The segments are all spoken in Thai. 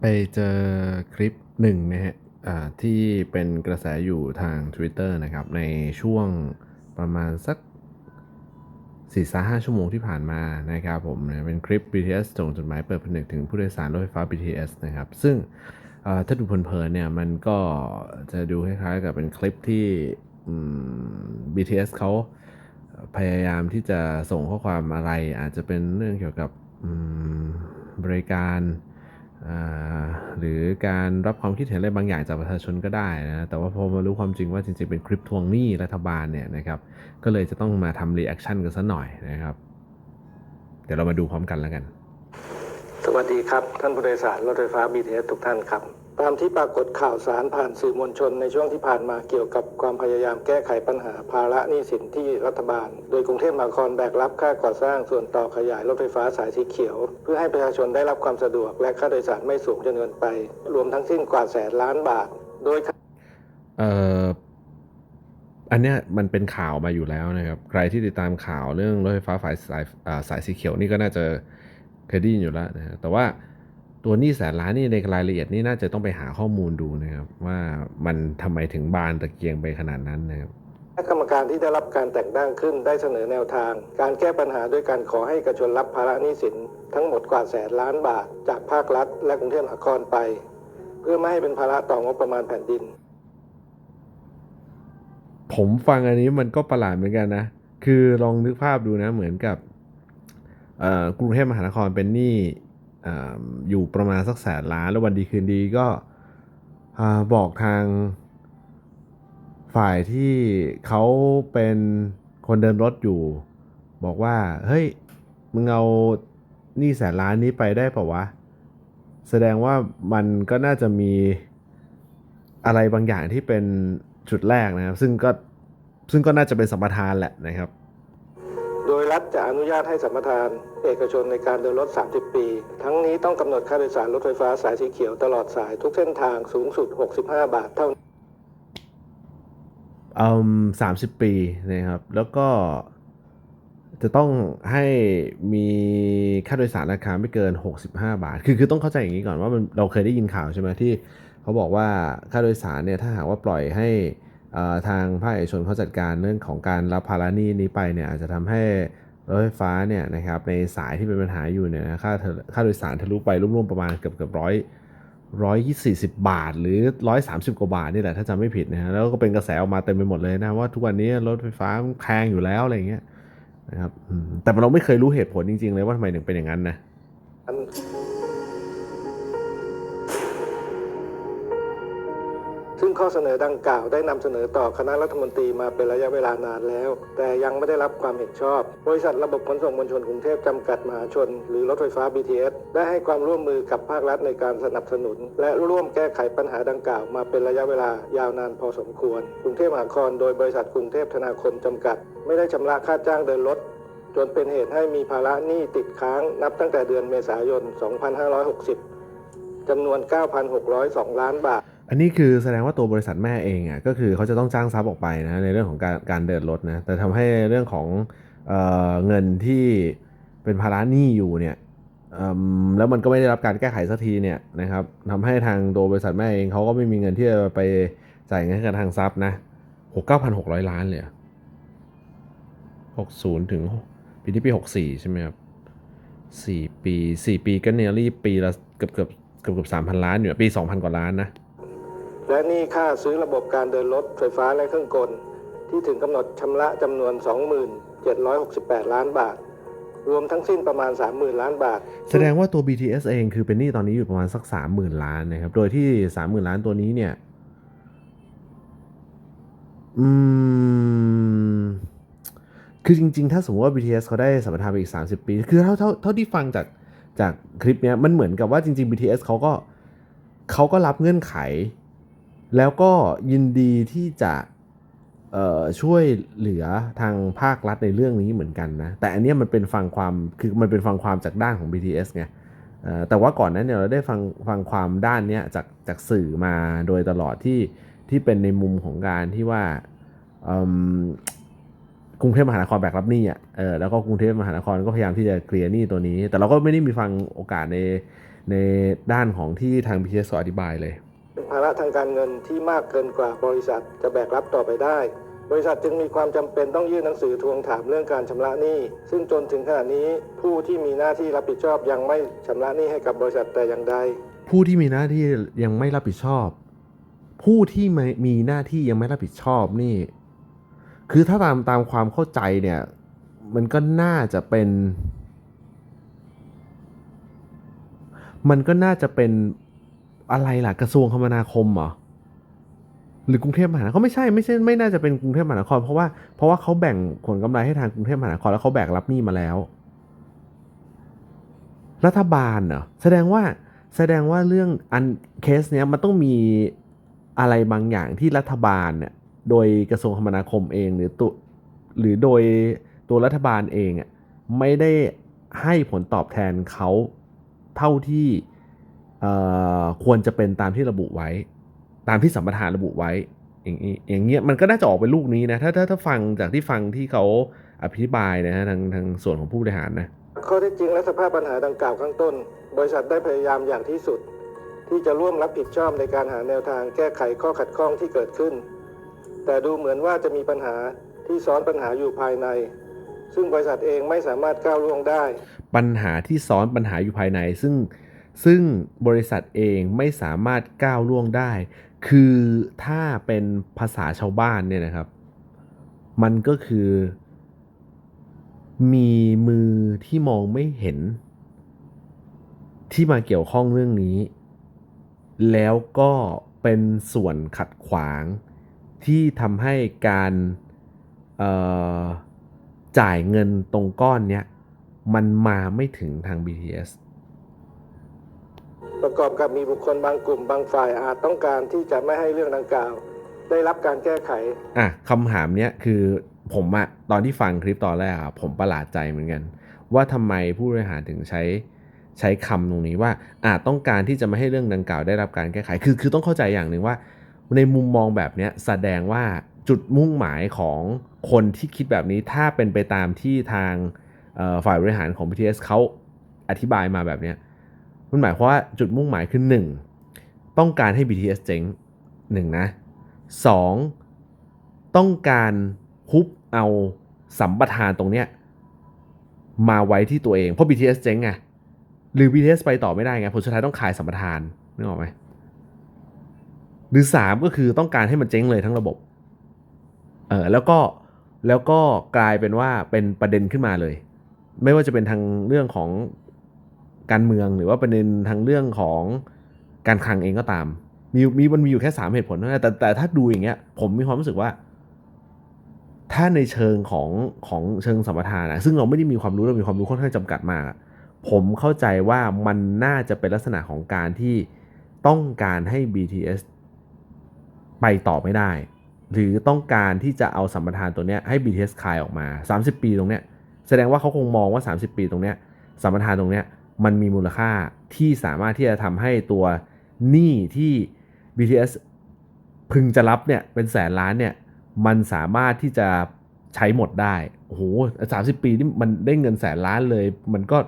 ไปเจอคลิปหนึ่งนะฮะที่เป็นกระแสอยู่ทาง Twitter นะครับ ในช่วงประมาณสัก4ี่สห้าชั่วโมงที่ผ่านมานะครับผมนะเป็นคลิป BTS ส่งจดหมายเปิดผนึกถึงผู้โดยสารรถไฟฟ้า BTS นะครับ ซึ่งถ้าดูเพลินๆเนี่ยมันก็จะดูคล้ายๆกับเป็นคลิปที่ BTS เขาพยายามที่จะส่งข้อความอะไรอาจจะเป็นเรื่องเกี่ยวกับบริการ หรือการรับความคิดเห็นอะไรบางอย่างจากประชาชนก็ได้นะแต่ว่าพอมารู้ความจริงว่าจริงๆเป็นคลิปทวงหนี้รัฐบาลเนี่ยนะครับก็เลยจะต้องมาทำรีแอคชั่นกันซะหน่อยนะครับ เดี๋ยวเรามาดูพร้อมกันแล้วกัน สวัสดีครับ ท่านผู้โดยสารรถไฟฟ้า BTS ทุกท่านครับ ตามที่ปรากฏข่าวสารผ่านสื่อมวลชนในช่วงที่ผ่านมาเกี่ยวกับความพยายามแก้ไขปัญหาภาระหนี้สินที่รัฐบาล โดยกรุงเทพมหานครแบกรับค่าก่อสร้างส่วนต่อขยายรถไฟฟ้าสายสีเขียว เพื่อให้ประชาชนได้รับความสะดวก และค่าโดยสารไม่สูงจนเกินไป รวมทั้งสิ้นกว่าแสนล้านบาท โดยเอ่ออันเนี้ยมันเป็นข่าวมาอยู่แล้วนะครับ ใครที่ติดตามข่าวเรื่องรถไฟฟ้าสายสายสายสีเขียวนี่ก็น่าจะเคยได้ยินอยู่แล้วนะแต่ว่า ตัวหนี้แสนล้านนี่ในรายละเอียดนี่น่าจะต้องไปหาข้อมูลดูนะครับ ว่ามันทำไมถึงบานตะเกียงไปขนาดนั้นนะครับคณะกรรมการที่ได้รับการแต่งตั้งขึ้นได้เสนอแนวทาง การแก้ปัญหาด้วยการขอให้เอกชนรับภาระหนี้สินทั้งหมดกว่าแสนล้านบาท จากภาครัฐ และกรุงเทพมหานครไป เพื่อไม่ให้เป็นภาระต่องบประมาณแผ่นดิน ผมฟังอันนี้มันก็ประหลาดเหมือนกันนะ คือลองนึกภาพดูนะเหมือนกับเอ่อกรุงเทพมหานครเป็นหนี้ อยู่ประมาณสักแสนล้าน แล้ววันดีคืนดีก็บอกทางฝ่ายที่เขาเป็นคนเดินรถอยู่ บอกว่า เฮ้ย มึงเอานี้แสนล้านนี้ไปได้เปล่าวะ แสดงว่ามันก็น่าจะมีอะไรบางอย่างที่เป็นจุดแรกนะครับ ซึ่งก็ซึ่งก็น่าจะเป็นสัมปทานแหละนะครับ รัฐจะอนุญาตให้สัมปทาน เอกชนในการเดินรถ 30 ปี ทั้งนี้ต้องกำหนดค่าโดยสารรถไฟฟ้าสายสีเขียวตลอดสายทุกเส้นทางสูงสุด 65 บาทเท่าอืมสามสิบปีนะครับ แล้วก็จะต้องให้มีค่าโดยสารราคาไม่เกิน 65 บาท คือคือต้องเข้าใจอย่างนี้ก่อนว่ามันเราเคยได้ยินข่าวใช่ไหมที่เขาบอกว่าค่าโดยสารเนี่ยถ้าหากว่าปล่อยให้ ทางภาคเอกชนเขาจัดการเรื่องของการรับภาระหนี้นี้ไปเนี่ยอาจจะทำให้รถไฟฟ้าเนี่ยนะครับในสายที่เป็นปัญหาอยู่เนี่ยค่าเทอค่าโดยสารทะลุไปร่วมๆประมาณเกือบเกือบร้อยร้อยสี่สิบบาท หรือร้อยสามสิบกว่าบาทนี่แหละถ้าจำไม่ผิดนะฮะแล้วก็เป็นกระแสออกมาเต็มไปหมดเลยนะว่าทุกวันนี้รถไฟฟ้าแพงอยู่แล้วอะไรเงี้ยนะครับแต่เราไม่เคยรู้เหตุผลจริง ๆ เลยว่าทำไมถึงเป็นอย่างนั้นนะ ข้อเสนอดังกล่าวได้นำเสนอต่อคณะรัฐมนตรีมาเป็นระยะเวลานานแล้ว แต่ยังไม่ได้รับความเห็นชอบ บริษัทระบบขนส่งมวลชนกรุงเทพจำกัดมหาชน หรือรถไฟฟ้า BTS ได้ให้ความร่วมมือกับภาครัฐในการสนับสนุน และร่วมแก้ไขปัญหาดังกล่าวมาเป็นระยะเวลายาวนานพอสมควร กรุงเทพมหานครโดยบริษัทกรุงเทพธนาคมจำกัด ไม่ได้ชำระค่าจ้างเดินรถจนเป็นเหตุให้มีภาระหนี้ติดค้างนับตั้งแต่เดือนเมษายน 2560 จำนวน 9,602 ล้านบาท อันนี้คือแสดงว่าตัวบริษัทแม่เองอะก็คือเขาจะต้องจ้างซับออกไปนะในเรื่องของการการเดินรถนะแต่ทำให้เรื่องของเออเงินที่เป็นภาระหนี้อยู่เนี่ยแล้วมันก็ไม่ได้รับการแก้ไขสักทีเนี่ยนะครับทำให้ทางตัวบริษัทแม่เองเขาก็ไม่มีเงินที่จะไปจ่ายเงินให้กับทางซับนะหกเก้าพันหกร้อยล้านเลยหกศูนย์ถึงปีที่ปีหกสี่ใช่ไหมครับสี่ปีสี่ปีก็เนรี่ปีละเกือบเกือบเกือบเกือบสามพันล้านอยู่ปีสองพันกว่าล้านนะ และหนี้ค่าซื้อระบบการเดินรถไฟฟ้าและเครื่องกล ที่ถึงกำหนดชำระจำนวน 2768 ล้านบาท รวมทั้งสิ้นประมาณ 30,000 ล้านบาท แสดงว่าตัว BTS เองคือเป็นหนี้ตอนนี้อยู่ประมาณสักสามหมื่นล้านนะครับ โดยที่สามหมื่นล้านตัวนี้เนี่ย อืม คือจริง ๆ ถ้าสมมติว่า BTS เขาได้สัมปทานไปอีก 30 ปี คือเท่าเท่าเท่าที่ฟังจากจากคลิปเนี้ยมันเหมือนกับว่าจริง ๆ BTS เขาก็เขาก็รับเงื่อนไข แล้วก็ยินดีที่จะช่วยเหลือทางภาครัฐในเรื่องนี้เหมือนกันนะ แต่อันนี้มันเป็นฟังความคือมันเป็นฟังความจากด้านของ BTS ไงแต่ว่าก่อนนั้นเนี่ยเราได้ฟังฟังความด้านเนี้ยจากจากสื่อมาโดยตลอดที่ที่เป็นในมุมของการที่ว่ากรุงเทพมหานครแบกรับหนี้อะเออแล้วก็กรุงเทพมหานครก็พยายามที่จะเคลียร์หนี้ตัวนี้ แต่เราก็ไม่ได้มีฟังโอกาสในในด้านของที่ทาง BTS อธิบายเลย เป็นภาระทางการเงินที่มากเกินกว่าบริษัทจะแบกรับต่อไปได้ บริษัทจึงมีความจำเป็นต้องยื่นหนังสือทวงถามเรื่องการชำระหนี้ ซึ่งจนถึงขณะนี้ผู้ที่มีหน้าที่รับผิดชอบยังไม่ชำระหนี้ให้กับบริษัทแต่อย่างใด ผู้ที่มีหน้าที่ยังไม่รับผิดชอบ ผู้ที่ไม่มีหน้าที่ยังไม่รับผิดชอบนี่ คือถ้าตามตามความเข้าใจเนี่ย มันก็น่าจะเป็น มันก็น่าจะเป็น อะไรล่ะกระทรวงคมนาคมเหรอหรือกรุงเทพมหานครไม่ใช่ไม่ใช่ไม่น่าจะเป็นกรุงเทพมหานครเพราะว่าเพราะว่าเขาแบ่งผลกำไรให้ทางกรุงเทพมหานครแล้วเขาแบกรับหนี้มาแล้ว รัฐบาลเหรอแสดงว่าแสดงว่าเรื่องอันเคสเนี้ยมันต้องมีอะไรบางอย่างที่รัฐบาลเนี่ยโดยกระทรวงคมนาคมเองหรือตัวหรือโดยตัวรัฐบาลเองอะไม่ได้ให้ผลตอบแทนเขาเท่าที่ ควรจะเป็นตามที่ระบุไว้ ตามที่สัมปทานระบุไว้ อย่างนี้อย่างเงี้ยมันก็น่าจะออกเป็นลูกนี้นะถ้าถ้าถ้าฟังจากที่ฟังที่เขาอธิบายนะฮะทางทางส่วนของผู้บริหารนะข้อเท็จจริงและสภาพปัญหาดังกล่าวข้างต้น บริษัทได้พยายามอย่างที่สุด ที่จะร่วมรับผิดชอบในการหาแนวทางแก้ไขข้อขัดข้องที่เกิดขึ้น แต่ดูเหมือนว่าจะมีปัญหาที่ซ้อนปัญหาอยู่ภายใน ซึ่งบริษัทเองไม่สามารถก้าวล่วงได้ ปัญหาที่ซ้อนปัญหาอยู่ภายใน ซึ่ง ซึ่งบริษัทเองไม่สามารถก้าวล่วงได้ คือถ้าเป็นภาษาชาวบ้านเนี่ยนะครับ มันก็คือ มีมือที่มองไม่เห็น ที่มาเกี่ยวข้องเรื่องนี้ แล้วก็เป็นส่วนขัดขวางที่ทำให้การจ่ายเงินตรงก้อนเนี้ยมันมาไม่ถึงทาง BTS ประกอบกับมีบุคคลบางกลุ่มบางฝ่ายอาจต้องการที่จะไม่ให้เรื่องดังกล่าว ได้รับการแก้ไข อะคำถามเนี้ยคือผมอะตอนที่ฟังคลิปตอนแรกอะผมประหลาดใจเหมือนกัน ว่าทำไมผู้บริหารถึงใช้ใช้คำตรงนี้ว่าอาจต้องการที่จะไม่ให้เรื่องดังกล่าวได้รับการแก้ไขคือคือต้องเข้าใจอย่างหนึ่งว่า ในมุมมองแบบเนี้ยแสดงว่าจุดมุ่งหมายของคนที่คิดแบบนี้ถ้าเป็นไปตามที่ทางฝ่ายบริหารของ BTS เขาอธิบายมาแบบเนี้ย มันหมายความว่าจุดมุ่งหมายคือหนึ่งต้องการให้ BTS เจ๊งหนึ่งนะสองต้องการฮุบเอาสัมปทานตรงเนี้ยมาไว้ที่ตัวเอง เพราะ BTS เจ๊งไงหรือ BTS ไปต่อไม่ได้ไงผลสุดท้ายต้องขายสัมปทานนึกออกไหมหรือ 3 ก็คือต้องการให้มันเจ๊งเลยทั้งระบบเออแล้วก็แล้วก็กลายเป็นว่าเป็นประเด็นขึ้นมาเลย ไม่ว่าจะเป็นทางเรื่องของ การเมืองหรือว่าประเด็นทางเรื่องของการคลังเองก็ตาม มีมีมันมีอยู่แค่สามเหตุผลเท่านั้นแต่แต่ถ้าดูอย่างเงี้ย ผมมีความรู้สึกว่า ถ้าในเชิงของของเชิงสัมปทานนะซึ่งเราไม่ได้มีความรู้เรามีความรู้ค่อนข้างจำกัดมากผมเข้าใจว่ามันน่าจะเป็นลักษณะของการที่ต้องการให้ BTS ไปต่อไม่ได้ หรือต้องการที่จะเอาสัมปทานตัวเนี้ยให้ BTS คายออกมา 30 ปีตรงเนี้ยแสดงว่าเขาคงมองว่า 30 ปีตรงเนี้ยสัมปทานตรงเนี้ย มันมีมูลค่าที่สามารถที่จะทำให้ตัวหนี้ที่ BTS พึงจะรับเนี่ยเป็นแสนล้านเนี่ยมันสามารถที่จะใช้หมดได้โอ้โหสามสิบปีนี่มันได้เงินแสนล้านเลย มันก็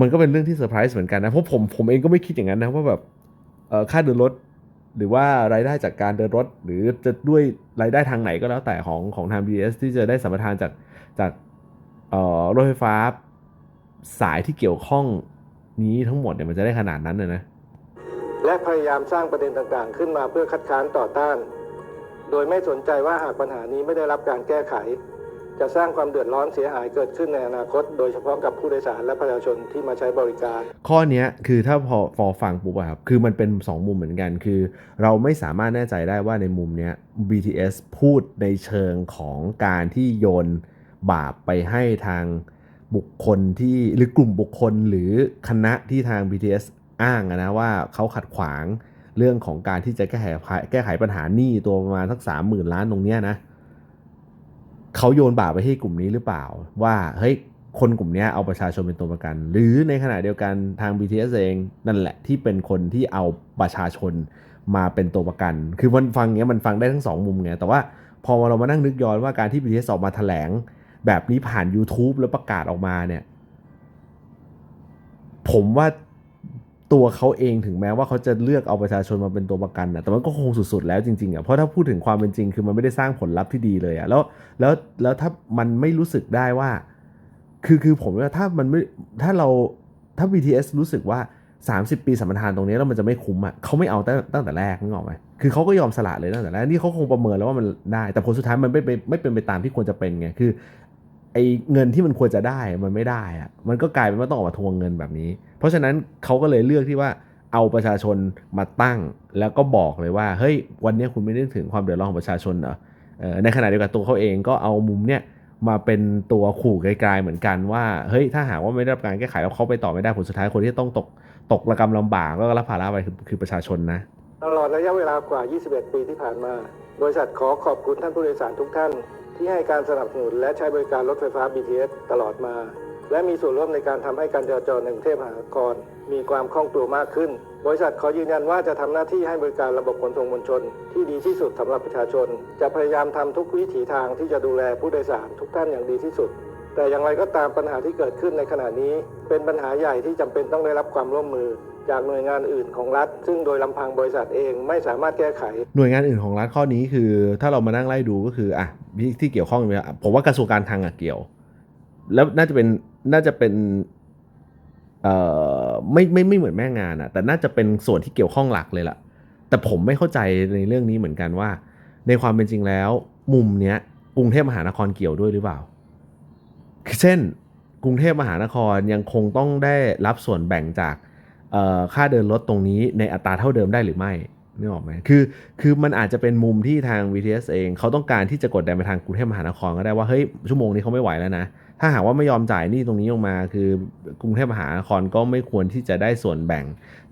มันก็เป็นเรื่องที่เซอร์ไพรส์เหมือนกันนะ เพราะผมผมเองก็ไม่คิดอย่างนั้นนะว่าแบบเออค่าเดินรถ หรือว่ารายได้จากการเดินรถ หรือจะด้วยรายได้ทางไหนก็แล้วแต่ของของทาง BTS ที่จะได้สัมปทานจากจากเออรถไฟฟ้า สายที่เกี่ยวข้องนี้ทั้งหมดเนี่ยมันจะได้ขนาดนั้นนะนะและพยายามสร้างประเด็นต่างๆ ขึ้นมาเพื่อคัดค้านต่อต้าน โดยไม่สนใจว่าหากปัญหานี้ไม่ได้รับการแก้ไข จะสร้างความเดือดร้อนเสียหายเกิดขึ้นในอนาคต โดยเฉพาะกับผู้โดยสารและประชาชนที่มาใช้บริการ ข้อเนี้ยคือถ้าพอพอฟังปุ๊บอะครับคือมันเป็น 2 มุมเหมือนกัน คือเราไม่สามารถแน่ใจได้ว่าในมุมเนี้ย BTS พูดในเชิงของการที่โยนบาปไปให้ทาง บุคคลที่หรือกลุ่มบุคคลหรือคณะที่ทาง BTS อ้างนะว่าเขาขัดขวางเรื่องของการที่จะแก้ไขแก้ไขปัญหาหนี้ตัวประมาณสักสามหมื่นล้านตรงเนี้ยนะเขาโยนบาปไปให้กลุ่มนี้หรือเปล่า ว่าเฮ้ยคนกลุ่มนี้เอาประชาชนเป็นตัวประกัน หรือในขณะเดียวกันทาง BTS เองนั่นแหละที่เป็นคนที่เอาประชาชนมาเป็นตัวประกัน คือมันฟังเนี้ยมันฟังได้ทั้งสองมุมไงแต่ว่าพอเรามานั่งนึกย้อนว่าการที่ BTS ออกมาแถลง แบบนี้ผ่าน YouTube แล้วประกาศออกมาเนี่ย ผมว่าตัวเขาเองถึงแม้ว่าเขาจะเลือกเอาประชาชนมาเป็นตัวประกันนะแต่มันก็คงสุดๆแล้วจริงๆอะเพราะถ้าพูดถึงความเป็นจริง คือมันไม่ได้สร้างผลลัพธ์ที่ดีเลยอะแล้วแล้วแล้วถ้ามันไม่รู้สึกได้ว่า คือคือผมว่าถ้ามันไม่ถ้าเราถ้า BTS รู้สึกว่า 30 ปีสัมปทานตรงนี้แล้วมันจะไม่คุ้มอะเขาไม่เอาตั้งตั้งแต่แรกนึกออกไหมคือเขาก็ยอมสละเลยตั้งแต่แรกนี่เขาคงประเมินแล้วว่ามันได้ แต่ผลสุดท้ายมันไม่ไปไม่เป็นไปตามที่ควรจะเป็นไงคือ ไอ้เงินที่มันควรจะได้มันไม่ได้อะมันก็กลายเป็นว่าต้องออกมาทวงเงินแบบนี้ เพราะฉะนั้นเขาก็เลยเลือกที่ว่าเอาประชาชนมาตั้ง แล้วก็บอกเลยว่าเฮ้ยวันนี้คุณไม่นึกถึงความเดือดร้อนของประชาชนเหรอในขณะเดียวกันตัวเขาเองก็เอามุมเนี้ยมาเป็นตัวขู่ไกลๆเหมือนกันว่าเฮ้ยถ้าหากว่าไม่ได้รับการแก้ไขแล้วเขาไปต่อไม่ได้ผลสุดท้ายคนที่ต้องตกตกระกำลำบากแล้วก็รับภาระไปคือคือประชาชนนะตลอดระยะเวลากว่า 21 ปีที่ผ่านมา บริษัทขอขอบคุณท่านผู้โดยสารทุกท่าน ที่ให้การสนับสนุนและใช้บริการรถไฟฟ้า BTS ตลอดมา และมีส่วนร่วมในการทำให้การจราจรในกรุงเทพมหานครมีความคล่องตัวมากขึ้น บริษัทขอยืนยันว่าจะทำหน้าที่ให้บริการระบบขนส่งมวลชน ที่ดีที่สุดสำหรับประชาชน จะพยายามทำทุกวิถีทางที่จะดูแลผู้โดยสารทุกท่านอย่างดีที่สุด แต่อย่างไรก็ตามปัญหาที่เกิดขึ้นในขณะนี้ เป็นปัญหาใหญ่ที่จำเป็นต้องได้รับความร่วมมือ จากหน่วยงานอื่นของรัฐ ซึ่งโดยลำพังบริษัทเองไม่สามารถแก้ไข หน่วยงานอื่นของรัฐข้อนี้คือ ถ้าเรามานั่งไล่ดูก็คืออะที่เกี่ยวข้องผมว่ากระทรวงการคลังอะเกี่ยว แล้วน่าจะเป็นน่าจะเป็นเอ่อไม่ไม่ไม่เหมือนแม่งานอะแต่น่าจะเป็นส่วนที่เกี่ยวข้องหลักเลยล่ะ แต่ผมไม่เข้าใจในเรื่องนี้เหมือนกันว่า ในความเป็นจริงแล้ว มุมเนี้ยกรุงเทพมหานครเกี่ยวด้วยหรือเปล่าเช่นกรุงเทพมหานครยังคงต้องได้รับส่วนแบ่งจาก ค่าเดินรถตรงนี้ในอัตราเท่าเดิมได้หรือไม่นึกออกไหมคือ คือมันอาจจะเป็นมุมที่ทาง VTS เองเขาต้องการที่จะกดดันไปทางกรุงเทพมหานครก็ได้ว่าเฮ้ยชั่วโมงนี้เขาไม่ไหวแล้วนะ ถ้าหากว่าไม่ยอมจ่ายนี้ตรงนี้ออกมา คือกรุงเทพมหานครก็ไม่ควรที่จะได้ส่วนแบ่ง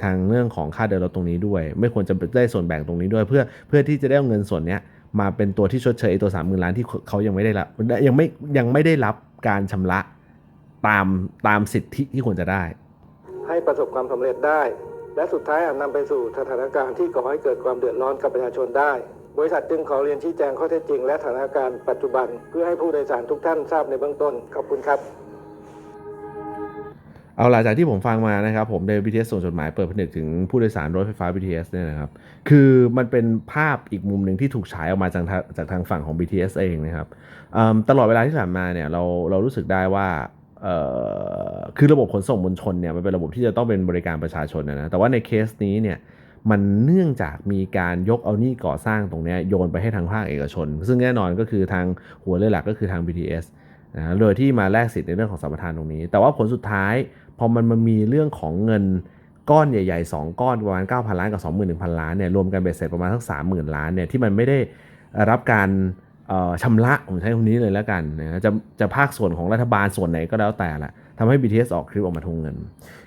ทางเรื่องของค่าเดินรถตรงนี้ด้วย ไม่ควรจะได้ส่วนแบ่งตรงนี้ด้วย เพื่อเพื่อที่จะได้เอาเงินส่วนเนี้ยมาเป็นตัวที่ชดเชยไอ้ตัวสามหมื่นล้านที่เขายังไม่ได้รับยังไม่ยังไม่ได้รับการชำระตามตามสิทธิที่ควรจะได้ ให้ประสบความสำเร็จได้ และสุดท้ายอาจนำไปสู่สถานการณ์ที่ก่อให้เกิดความเดือดร้อนกับประชาชนได้ บริษัทจึงขอเรียนชี้แจงข้อเท็จจริง และสถานการณ์ปัจจุบัน เพื่อให้ผู้โดยสารทุกท่านทราบในเบื้องต้นขอบคุณครับเอาหล่ะจากที่ผมฟังมานะครับ ผมใน BTS ส่งจดหมายเปิดผนึกถึงผู้โดยสารรถไฟฟ้า BTS เนี่ยนะครับ คือมันเป็นภาพอีกมุมหนึ่งที่ถูกฉายออกมาจากทางจากทางฝั่งของ BTS เองนะครับตลอดเวลาที่ผ่านมาเนี่ยเราเรารู้สึกได้ว่า คือระบบขนส่งมวลชนเนี่ยมันเป็นระบบที่จะต้องเป็นบริการประชาชนนะนะแต่ว่าในเคสนี้เนี่ยมันเนื่องจากมีการยกเอานี้ก่อสร้างตรงนี้โยนไปให้ทางภาคเอกชน ซึ่งแน่นอนก็คือทางหัวเรือหลักก็คือทาง BTS นะโดยที่มาแลกสิทธิ์ในเรื่องของสัมปทานตรงนี้ แต่ว่าผลสุดท้ายพอมันมามีเรื่องของเงินก้อนใหญ่ ๆ 2 ก้อนประมาณ 9,000 ล้านกับ 21,000 ล้านเนี่ยรวมกันเบ็ดเสร็จประมาณทั้ง30,000 ล้านเนี่ยที่มันไม่ได้รับการ ชำระผมใช้คำนี้เลยแล้วกันนะจะจะภาคส่วนของรัฐบาลส่วนไหนก็แล้วแต่ละทำให้ BTS ออกคลิปออกมาทวงเงิน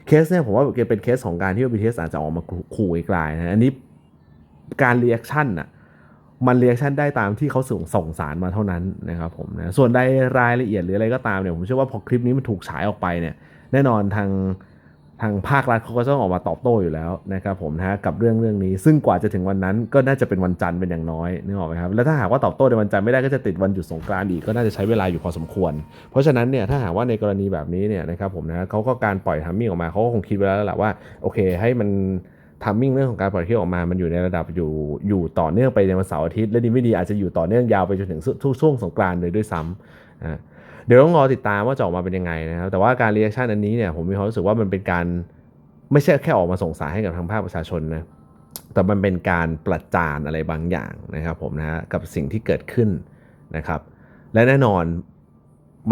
เคสเนี่ยผมว่าเป็นเคสของการที่ว่า BTS อาจจะออกมาขู่ไกลนะอันนี้การเรีแอคชั่นอะมันเรีแอคชั่นได้ตามที่เขาส่งส่งสารมาเท่านั้นนะครับผมนะส่วนใดรายละเอียดหรืออะไรก็ตามเนี่ยผมเชื่อว่าพอคลิปนี้มันถูกฉายออกไปเนี่ยแน่นอนทาง ทางภาครัฐเขาก็ต้องออกมาตอบโต้อยู่แล้วนะครับผมนะกับเรื่องเรื่องนี้ ซึ่งกว่าจะถึงวันนั้นก็น่าจะเป็นวันจันทร์เป็นอย่างน้อยนึกออกไหมครับแล้วถ้าหากว่าตอบโต้ในวันจันทร์ไม่ได้ก็จะติดวันหยุดสงกรานต์อีกก็น่าจะใช้เวลาอยู่พอสมควร เพราะฉะนั้นเนี่ยถ้าหากว่าในกรณีแบบนี้เนี่ยนะครับผมนะเขาก็การปล่อยทัมมิ่งออกมาเขาก็คงคิดไว้แล้วแหละว่าโอเค ให้มันทัมมิ่งเรื่องของการปล่อยเที่ยวออกมา มันอยู่ในระดับอยู่อยู่ต่อเนื่องไปในวันเสาร์อาทิตย์และดีไม่ดีอาจจะอยู่ต่อเนื่องยาวไปจนถึงทุกช่วงสงกรานต์เลยด้วยซ้ำนะ เดี๋ยวต้องรอติดตามว่าจะออกมาเป็นยังไงนะครับแต่ว่าการรีแอคชั่นอันนี้เนี่ยผมมีความรู้สึกว่ามันเป็นการไม่ใช่แค่ออกมาส่งสารให้กับทางภาคประชาชนนะแต่มันเป็นการประจานอะไรบางอย่างนะครับผมนะฮะกับสิ่งที่เกิดขึ้นนะครับ และแน่นอน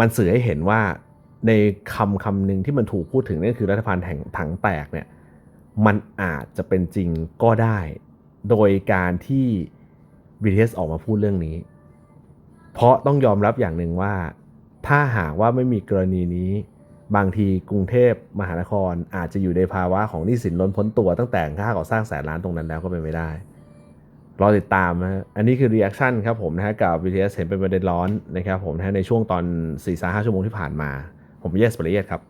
มันสื่อให้เห็นว่าในคำคำหนึ่งที่มันถูกพูดถึงนั่นคือรัฐบาลแห่งถังแตกเนี่ยมันอาจจะเป็นจริงก็ได้ โดยการที่ BTS ออกมาพูดเรื่องนี้ เพราะต้องยอมรับอย่างหนึ่งว่า ถ้าหากว่าไม่มีกรณีนี้ บางทีกรุงเทพมหานครอาจจะอยู่ในภาวะของหนี้สินล้นพ้นตัวตั้งแต่ค่าก่อสร้างแสนล้านตรงนั้นแล้วก็เป็นไม่ได้รอติดตามนะอันนี้คือรีแอคชั่นครับผมนะฮะกับ BTS เห็นเป็นประเด็นร้อนนะครับผมนะในช่วงตอน4-5ชั่วโมงที่ผ่านมา ผมเยสปริเยสครับ